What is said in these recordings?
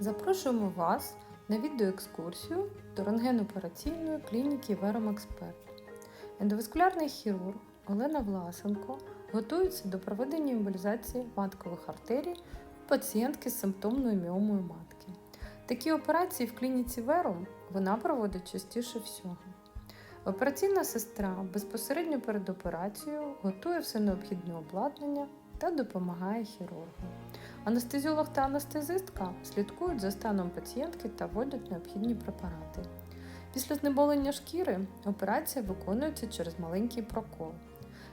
Запрошуємо вас на відеоекскурсію до рентген-операційної клініки Веромексперт. Ендоваскулярний хірург Олена Власенко готується до проведення емболізації маткових артерій у пацієнтки з симптомною міомою матки. Такі операції в клініці Вером вона проводить частіше всього. Операційна сестра безпосередньо перед операцією готує все необхідне обладнання та допомагає хірургу. Анестезіолог та анестезистка слідкують за станом пацієнтки та вводять необхідні препарати. Після знеболення шкіри операція виконується через маленький прокол.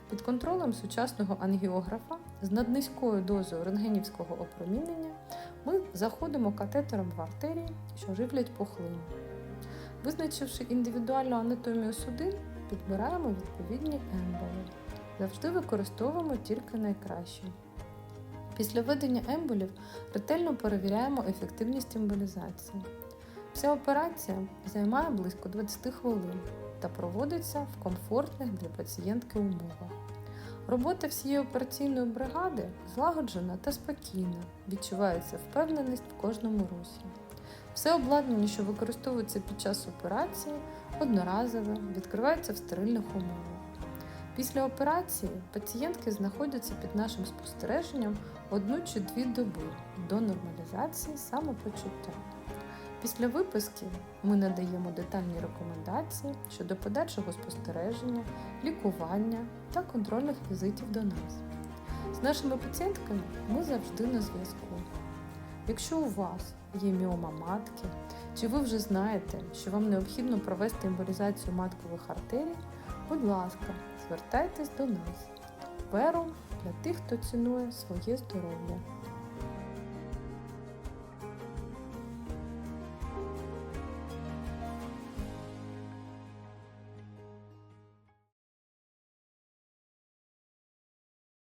Під контролем сучасного ангіографа з наднизькою дозою рентгенівського опромінення ми заходимо катетером в артерії, що живлять пухлину. Визначивши індивідуальну анатомію судин, підбираємо відповідні емболи. Завжди використовуємо тільки найкраще. Після введення емболів ретельно перевіряємо ефективність емболізації. Вся операція займає близько 20 хвилин та проводиться в комфортних для пацієнтки умовах. Робота всієї операційної бригади злагоджена та спокійна, відчувається впевненість в кожному русі. Все обладнання, що використовується під час операції, одноразове, відкривається в стерильних умовах. Після операції пацієнтки знаходяться під нашим спостереженням одну чи дві доби до нормалізації самопочуття. Після виписки ми надаємо детальні рекомендації щодо подальшого спостереження, лікування та контрольних візитів до нас. З нашими пацієнтками ми завжди на зв'язку. Якщо у вас є міома матки, чи ви вже знаєте, що вам необхідно провести емболізацію маткових артерій, будь ласка, звертайтесь до нас. Пером для тих, хто цінує своє здоров'я.